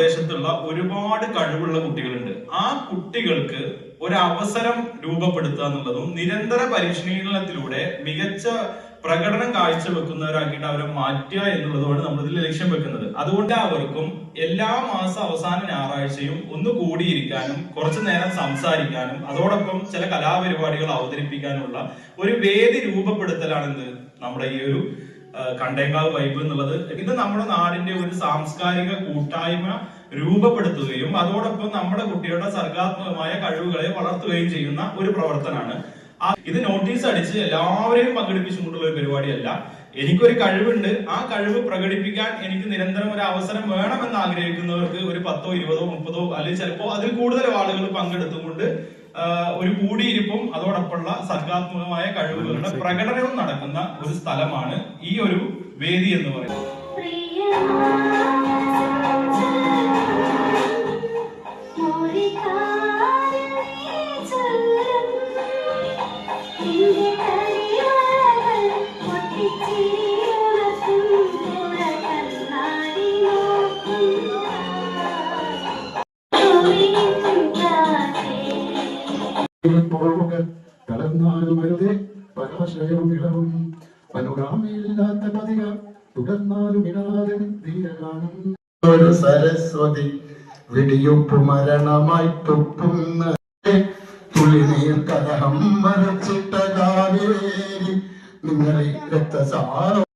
പ്രദേശത്തുള്ള ഒരുപാട് കഴിവുള്ള കുട്ടികളുണ്ട്. ആ കുട്ടികൾക്ക് ഒരു അവസരം രൂപപ്പെടുത്തുക എന്നുള്ളതും നിരന്തര പരിശീലനത്തിലൂടെ മികച്ച പ്രകടനം കാഴ്ചവെക്കുന്നവരാക്കിയിട്ട് അവരെ മാറ്റുക എന്നുള്ളതുമാണ് നമ്മൾ ഇതിൽ ലക്ഷ്യം വെക്കുന്നത്. അതുകൊണ്ട് അവർക്കും എല്ലാ മാസ അവസാന ഞായറാഴ്ചയും ഒന്ന് കൂടിയിരിക്കാനും കുറച്ചു നേരം സംസാരിക്കാനും അതോടൊപ്പം ചില കലാപരിപാടികൾ അവതരിപ്പിക്കാനുള്ള ഒരു വേദി രൂപപ്പെടുത്തലാണ് എന്ത് നമ്മുടെ ഈ ഒരു ആ, കണ്ടേങ്കാവ് വൈബ് എന്നുള്ളത് ഇത് നമ്മുടെ നാടിന്റെ ഒരു സാംസ്കാരിക കൂട്ടായ്മ രൂപപ്പെടുത്തുകയും അതോടൊപ്പം നമ്മുടെ കുട്ടികളുടെ സർഗാത്മകമായ കഴിവുകളെ വളർത്തുകയും ചെയ്യുന്ന ഒരു പ്രവർത്തനമാണ്. ഇത് നോട്ടീസ് അടിച്ച് എല്ലാവരെയും പങ്കെടുപ്പിച്ചുകൊണ്ടുള്ള ഒരു പരിപാടിയല്ല. എനിക്കൊരു കഴിവുണ്ട്. ആ കഴിവ് പ്രകടിപ്പിക്കാൻ എനിക്ക് നിരന്തരം ഒരു അവസരം വേണമെന്ന് ആഗ്രഹിക്കുന്നവർക്ക് ഒരു പത്തോ ഇരുപതോ മുപ്പതോ അല്ലെങ്കിൽ ചിലപ്പോ അതിൽ കൂടുതൽ ആളുകൾ പങ്കെടുത്തുകൊണ്ട് ഒരു കൂടിയിരിപ്പും അതോടൊപ്പമുള്ള സർഗാത്മകമായ കഴിവുകളുടെ പ്രകടനവും നടക്കുന്ന ഒരു സ്ഥലമാണ് ഈ ഒരു വേദി എന്ന് പറയുന്നത്. ഒരു സരസ്വതി വെടിയൊപ്പു മരണമായി തുപ്പുന്ന തുളിനീർ കലഹം മരച്ചിട്ട കാവേരി. നിങ്ങളെ രക്തസാരം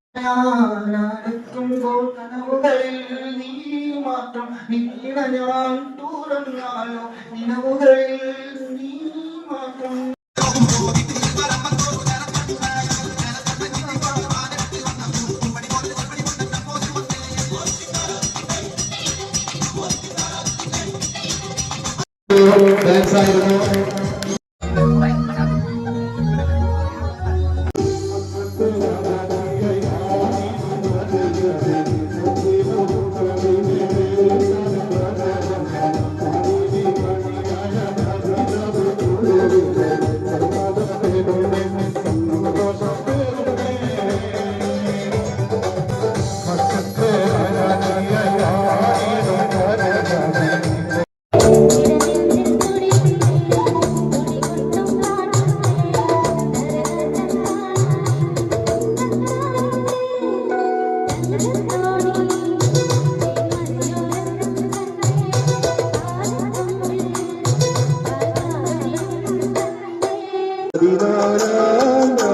Shiva Ram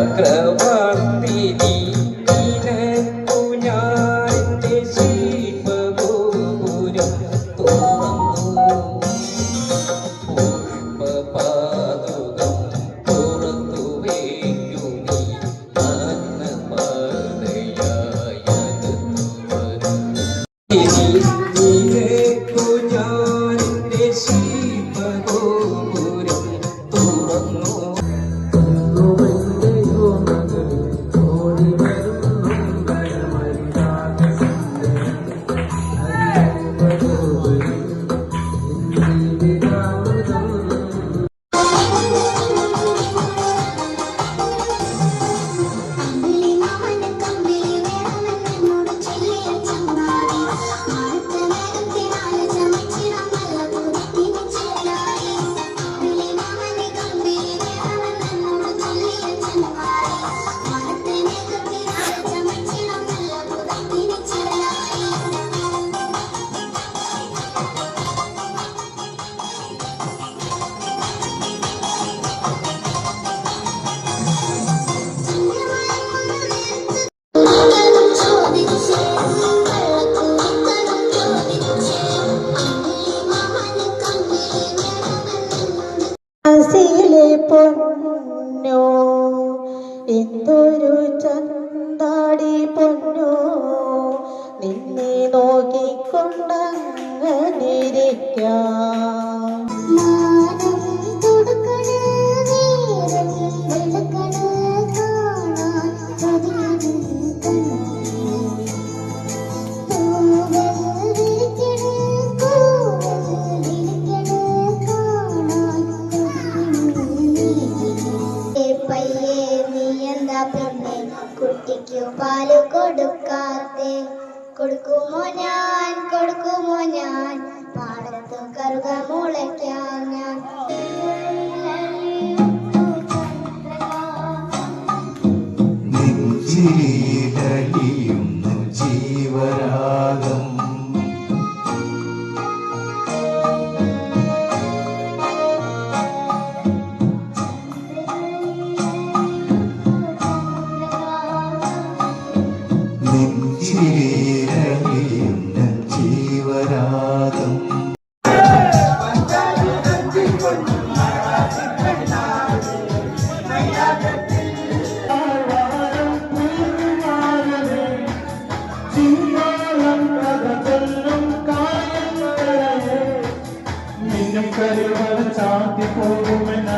നെഞ്ചിരിയിലലിയുന്നു ജീവരാഗം. നെഞ്ചിരിയിലലിയുന്നു ജീവരാഗം.